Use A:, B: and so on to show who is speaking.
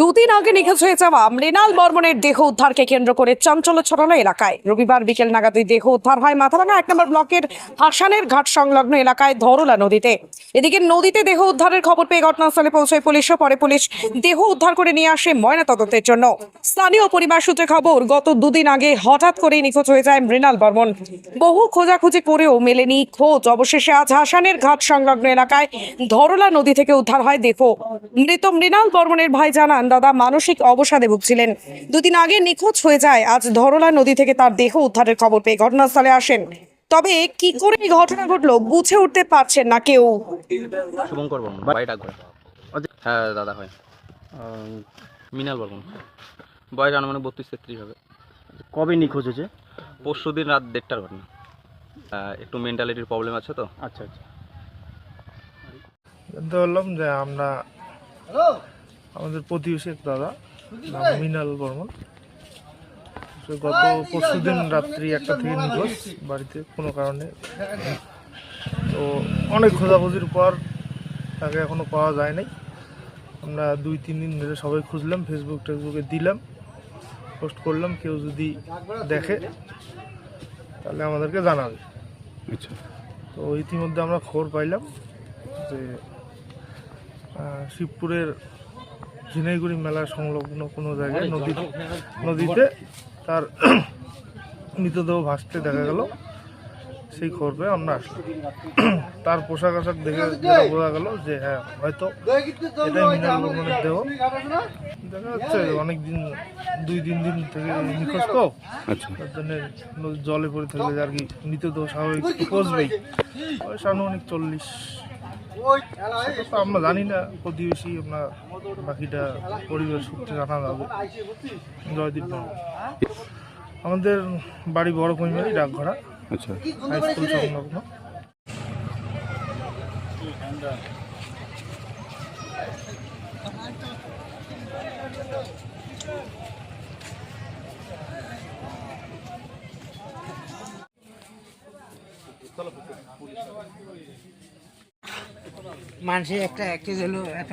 A: দুদিন আগে নিখোঁজ হয়ে যাওয়া মৃণাল বর্মনের দেহ উদ্ধারকে কেন্দ্র করে চাঞ্চল্য ছড়ানো এলাকায়। রবিবার বিকেল নাগাদ ওই দেহ উদ্ধার হয় মাথাভাঙা এক নম্বর ব্লকের হাসানের ঘাট সংলগ্ন এলাকায় ধরলা নদীতে। এদিকে নদীতে দেহ উদ্ধারের খবর পেয়ে ঘটনাস্থলে পৌঁছয় পুলিশও পরে পুলিশ দেহ উদ্ধার করে নিয়ে আসে ময়না তদন্তের জন্য। স্থানীয় পরিবার সূত্রে খবর, গত দুদিন আগে হঠাৎ করেই নিখোঁজ হয়ে যায় মৃণাল বর্মন। বহু খোঁজাখুঁজি করেও মেলেনি খোঁজ। অবশেষে আজ হাসানের ঘাট সংলগ্ন এলাকায় ধরলা নদী থেকে উদ্ধার হয় দেহ। মৃত মৃণাল বর্মনের ভাই জানান দাদা মানসিক অবসাদে ভুগছিলেন। দুদিন আগে নিখোঁজ হয়ে যায়। আজ ধরলা নদী থেকে তার দেহ উদ্ধারের খবর পেয়ে ঘটনাস্থলে আসেন। তবে কি করে এই ঘটনা ঘটলো বুঝে উঠতে পারছেন না কেউ।
B: শুভঙ্কর বর্মন বাড়িটা ঘোরা হ্যাঁ দাদা হয়। মিনাল বর্মন। বয়স আনুমানিক বত্রিশ তেত্রিশ হবে।
C: কবে নিখোঁজ হয়েছে?
B: পরশু দিন রাত দেড়টার ঘটনা। একটু মেন্টালিটির প্রবলেম আছে তো?
C: আচ্ছা আচ্ছা।
D: পারলাম যে আমরা আমাদের প্রতিবেশী এক দাদা নাম মিনাল বর্মন। সে গত পরশু দিন রাত্রি একটা থেকে নিখোঁজ বাড়িতে কোনো কারণে। তো অনেক খোঁজাখুঁজির পর তাকে এখনও পাওয়া যায় নাই। আমরা দুই তিন দিন ধরে সবাই খুঁজলাম ফেসবুক টেসবুকে দিলাম পোস্ট করলাম কেউ যদি দেখে তাহলে আমাদেরকে জানাবে।
C: আচ্ছা।
D: তো ইতিমধ্যে আমরা খবর পাইলাম যে শিবপুরের ঝিনাইগুড়ি মেলা সংলগ্ন কোনো জায়গায় নদী নদীতে তার মৃতদেহ ভাসতে দেখা গেল। সেই খবর পেয়ে আমরা আসলাম। তার পোশাক আশাক দেখে যেটা বোঝা গেল যে হ্যাঁ হয়তো এটাই মিনাল বর্মনের দেহ। দেখা যাচ্ছে অনেক দিন দুই তিন দিন থেকে নিখোঁজ তো।
C: আচ্ছা।
D: তার জন্য জলে পড়ে থাকলে আর কি মৃতদেহ স্বাভাবিক পচবেই বয়স আনুমানিক চল্লিশ সেটা তো আমরা জানি না প্রতিবেশী আমরা বাকিটা পরিবেশ সূত্রে জানা যাবে। জয়দীপ আমাদের বাড়ি বড় কৈমারি ডাকঘরা।
C: আচ্ছা।
D: হাই স্কুল সংলগ্ন।
E: মানুষে একটা একটি হলো এত।